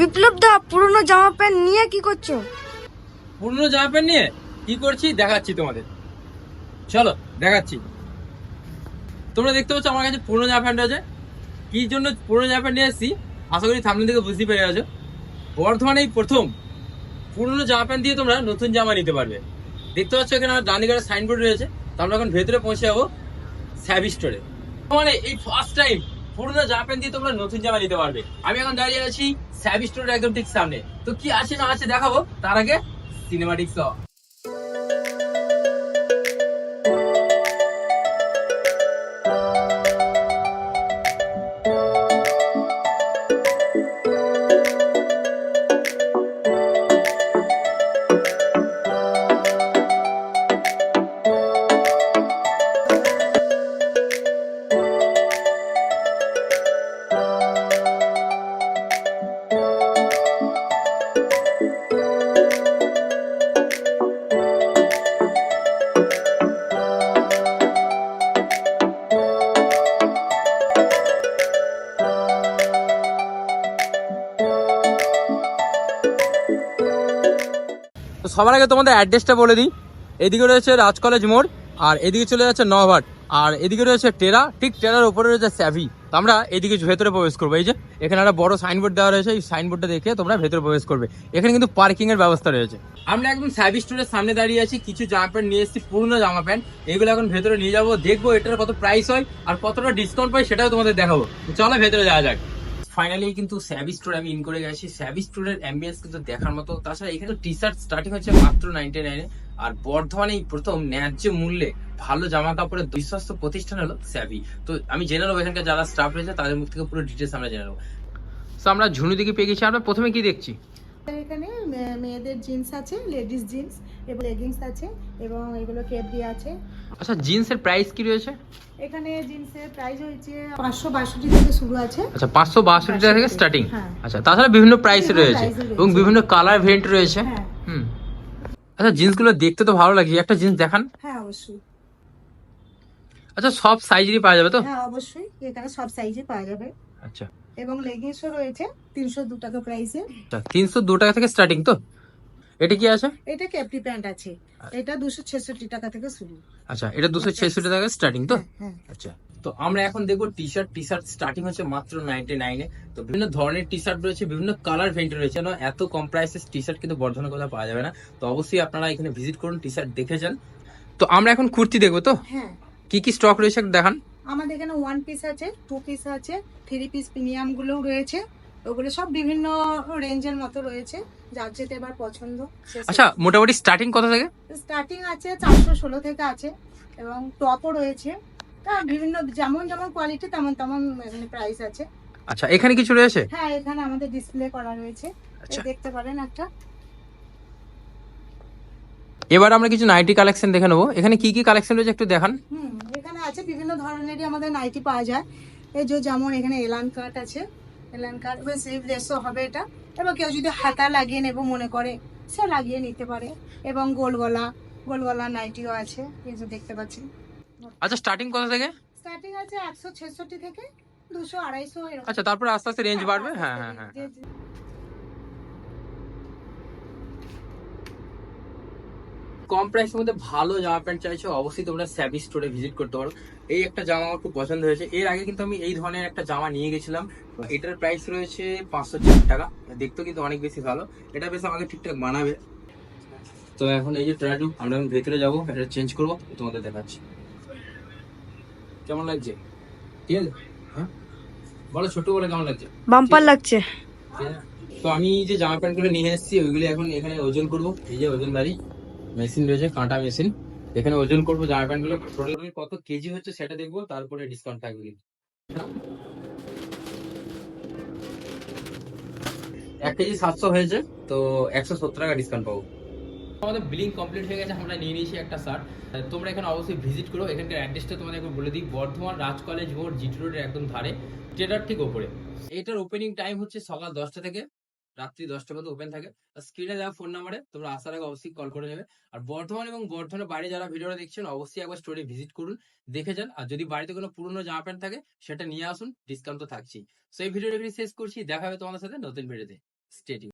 বিপ্লব দা, পুরনো জামা প্যান্ট নিয়ে কি করছ? পুরনো জামা প্যান্ট নিয়ে কি করছি, দেখাচ্ছি তোমাদের। চলো, দেখাচ্ছি। তোমরা দেখতে পাচ্ছ আমার কাছে পুরনো জামা প্যান্ট আছে কি জন্য পুরনো জামা প্যান্ট নিয়ে এসেছি, আশা করি সামনে থেকে বুঝতে পেরে গেছো। বর্ধমানে প্রথম পুরনো জামা প্যান্ট দিয়ে তোমরা নতুন জামা নিতে পারবে। দেখতে পাচ্ছ এখানে আমার ডান্ডিগারের সাইনবোর্ড রয়েছে। তো আমরা এখন ভেতরে পৌঁছে যাব স্যাভি স্টোরে মানে এই ফার্স্ট টাইম পুরনো জামা প্যান্ট দিয়ে তোমরা নতুন জামা নিতে পারবে। আমি এখন দাঁড়িয়ে আছি স্যাবি স্টোরের একদম ঠিক সামনে। তো কি আছে না আছে দেখাবো? তার আগে সিনেমাটিক সবার আগে তোমাদের অ্যাড্রেসটা বলে দিই। এদিকে রয়েছে রাজ কলেজ মোড়, আর এদিকে চলে যাচ্ছে নভাট আর এদিকে রয়েছে টেরা, ঠিক টেরার উপরে রয়েছে স্যাভি। তো আমরা এদিকে ভেতরে প্রবেশ করব। এই যে, এখানে একটা বড় সাইনবোর্ড দেওয়া রয়েছে, এই সাইনবোর্ডটা দেখে তোমরা ভেতরে প্রবেশ করবে। এখানে কিন্তু পার্কিং এর ব্যবস্থা রয়েছে। আমরা একদম স্যাভি স্টোরের সামনে দাঁড়িয়ে আছি। কিছু জামা প্যান্ট নিয়ে এসেছি, পুরনো জামা প্যান্ট। এগুলো এখন ভেতরে নিয়ে যাব। দেখব এটার কত প্রাইস হয় আর কতটা ডিসকাউন্ট পাই সেটাও তোমাদের দেখাবো। চলো ভেতরে যাওয়া যাক। ফাইনালি কিন্তু স্যাভি স্টোর আমি ইন করে গেছি। স্যাভি স্টোরের অ্যাম্বিয়েন্স কিন্তু দেখার মতো। তাছাড়া এখানে টি শার্ট স্টার্টিং হচ্ছে মাত্র নাইনটি নাইনে আর বর্ধমানে প্রথম ন্যায্য মূল্যে ভালো জামা কাপড়ের বিশ্বস্ত প্রতিষ্ঠান হলো স্যাভি তো আমি জেনে নেব এখানকার যারা স্টাফ রয়েছে, তাদের মুখ থেকে পুরো ডিটেলস আমরা জেনে নেব। তো আমরা ঝুনু দিকে পেয়ে গেছি। আমরা প্রথমে কি দেখছি? এখানে মেয়েদের জিন্স আছে লেডিস জিন্স এবং লেগিংস আছে এবং এগুলো কেপডি আছে। আচ্ছা জিন্সের প্রাইস কি রয়েছে? এখানে জিন্সের প্রাইস হয়েছে পাঁচশো বাষট্টি থেকে শুরু আছে। আচ্ছা পাঁচশো বাষট্টি টাকা থেকে স্টার্টিং। হ্যাঁ। আচ্ছা তাছাড়া বিভিন্ন প্রাইস রয়েছে এবং বিভিন্ন কালার ভেরিয়েন্ট রয়েছে। হ্যাঁ। হুম। আচ্ছা জিন্সগুলো দেখতে তো ভালো লাগে। একটা জিন্স দেখান। হ্যাঁ অবশ্যই। আচ্ছা সব সাইজেরই পাওয়া যাবে তো? হ্যাঁ অবশ্যই। এখানে সব সাইজে পাওয়া যাবে। আচ্ছা। এবং লেগিংসও রয়েছে তিনশো দু টাকা প্রাইসে আচ্ছা তিনশো দু টাকা থেকে স্টার্টিং তো? এটা কি আছে? এটা ক্যাপটি প্যান্ট আছে। এটা দুশো ছেষট্টি টাকা থেকে শুরু। আচ্ছা এটা দুশো ছেষট্টি টাকা স্টার্টিং তো? হ্যাঁ, হ্যাঁ। আচ্ছা তো আমরা এখন দেখব T shirt T shirt starting হচ্ছে মাত্র নাইনটি নাইনে তো বিভিন্ন ধরনের টি শার্ট রয়েছে বিভিন্ন কালার ভেন্ট রয়েছে। না এত কম প্রাইসের টি শার্ট কিন্তু বর্ধমানে কোথাও পাওয়া যাবে না। তো অবশ্যই আপনারা এখানে ভিজিট করুন টি শার্ট দেখে যান। তো আমরা এখন কুর্তি দেখব তো? হ্যাঁ। কি কি স্টক রয়েছে দেখান। আমাদের এখানে ওয়ান পিস আছে টু পিস আছে থ্রি পিস প্রিমিয়ামগুলো রয়েছে। ওগুলো সব বিভিন্ন রেঞ্জের মতো রয়েছে যার যেটা এবার পছন্দ আচ্ছা মোটামুটি স্টার্টিং কত থেকে? স্টার্টিং আছে চারশো ষোলো থেকে আছে এবং টপও রয়েছে। তা বিভিন্ন যেমন যেমন কোয়ালিটি তেমন তেমন প্রাইস আছে। আচ্ছা এখানে কিছু রয়েছে? হ্যাঁ এখানে আমাদের ডিসপ্লে করা রয়েছে। আচ্ছা। দেখতে পারেন একটা। এবার আমরা কিছু নাইটি কালেকশন দেখে নেব। এখানে কি কি কালেকশন রয়েছে একটু দেখান। হুম এখানে আছে বিভিন্ন ধরনেরই আমাদের নাইটি পাওয়া যায়। এই যে যেমন এখানে এলান কাট আছে এলান কাট এবার স্লিভলেসও হবে এটা। এবার কেউ যদি হাতা লাগিয়ে নেব মনে করে সে লাগিয়ে নিতে পারে। এবং গোল গলা গোল গলা নাইটিও আছে এই যে দেখতে পাচ্ছেন। আচ্ছা স্টার্টিং কত থেকে? স্টার্টিং আছে একশো ছেষট্টি থেকে দুশো আড়াইশো আচ্ছা তারপরে আস্তে আস্তে রেঞ্জ বাড়বে? হ্যাঁ হ্যাঁ হ্যাঁ যে- যে- কম প্রাইসের মধ্যে ভালো জামা প্যান্ট চাইছো অবশ্যই তোমরা স্যাভি স্টোরে ভিজিট করতে পারো। এই একটা জামা আমার খুব পছন্দ হয়েছে। এর আগে কিন্তু আমি এই ধরনের একটা জামা নিয়ে গেছিলাম। এটার প্রাইস রয়েছে পাঁচশো চার টাকা। দেখতেও কিন্তু অনেক বেশি ভালো। এটা বেশ আমাকে ঠিকঠাক মানাবে। তো এখন এই যে ট্রাটু আমরা এখন ভেতরে যাব। এটা চেঞ্জ করব তোমাদের দেখাচ্ছি। কেমন লাগছে? ঠিক আছে? হ্যাঁ? বলো ছোট বলে কেমন লাগছে? বাম্পার লাগছে। তো আমি যে জামা প্যান্টগুলো নিয়ে এসেছি ওইগুলো এখন এখানে ওজন করব। এই যে ওজন বাড়ি। মেশিন রয়েছে, কাঁটা মেশিন। এখানে ওজন করব জামা প্যান্টগুলো টোটাল কত কেজি হচ্ছে সেটা দেখব, তারপরে ডিসকাউন্ট থাকবে কিন্তু। এক কেজি সাতশো হয়েছে, তো একশো সত্তর টাকা ডিসকাউন্ট পাবো। আমাদের বিলিং কমপ্লিট হয়ে গেছে, আমরা নিয়ে নিয়েছি একটা শার্ট তোমরা এখানে অবশ্যই ভিজিট করো, এখানকার অ্যাড্রেসটা তোমাদের একবার বলে দিই। বর্ধমান রাজ কলেজ মোড়, জিটি রোডের একদম ধারে ট্রেডার ঠিক ওপরে। এটার ওপেনিং টাইম হচ্ছে সকাল দশটা থেকে। রাত্রি দশটা পর্যন্ত ওপেন থাকে। স্ক্রিনে দেওয়া ফোন নাম্বারে তোমরা আসার আগে অবশ্যই কল করে নেবে। আর বর্ধমান এবং বর্ধমানের বাইরে যারা ভিডিওটা দেখছেন, অবশ্যই একবার স্টোরে ভিজিট করুন, দেখে যান। আর যদি বাড়িতে কোনো পুরনো জামা প্যান্ট থাকে, সেটা নিয়ে আসুন ডিসকাউন্ট তো থাকছেই। সো এই ভিডিওটা শেষ করছি। দেখা হবে তোমাদের সাথে নতুন ভিডিওতে স্টেডিং